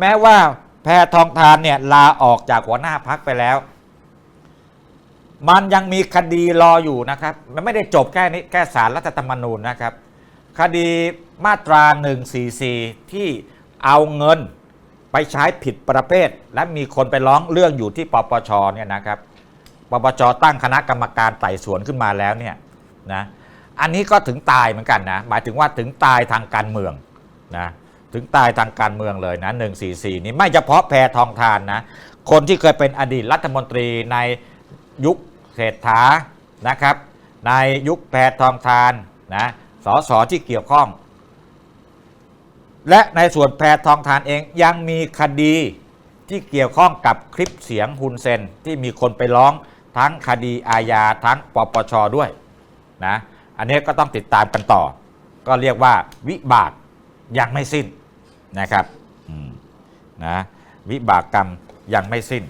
แม้ว่าแพทองทานเนี่ยลาออกจากหัวหน้าพักไปแล้ว มันยังมีคดีรออยู่นะครับ มันไม่ได้จบแค่นี้แค่สารรัฐธรรมนูญนะครับ คดีมาตรา 144 ที่เอาเงินไปใช้ผิดประเภท และมีคนไปร้องเรื่องอยู่ที่ปปชเนี่ยนะครับปปชตั้งคณะกรรมการไต่สวนขึ้นมาแล้วเนี่ยนะอันนี้ก็ถึงตายเหมือนกันนะหมายถึงว่าถึงตายทางการเมืองนะ ถึงตายทางการเมืองเลยนะ 144 นี้ไม่เฉพาะแพทองทานนะ คนที่เคยเป็นอดีตรัฐมนตรีในยุคเศรษฐานะครับ ในยุคแพทองทานนะสสที่เกี่ยวข้อง และในส่วนแพทองทานเองยังมีคดีที่เกี่ยวข้องกับคลิปเสียงฮุนเซนที่มีคนไปร้องทั้งคดีอาญาทั้งปปชด้วยนะอันนี้ก็ต้องติดตามกันต่อ ก็เรียกว่าวิบากยังไม่สิ้น นะครับนะวิบากกรรมยังไม่สิ้น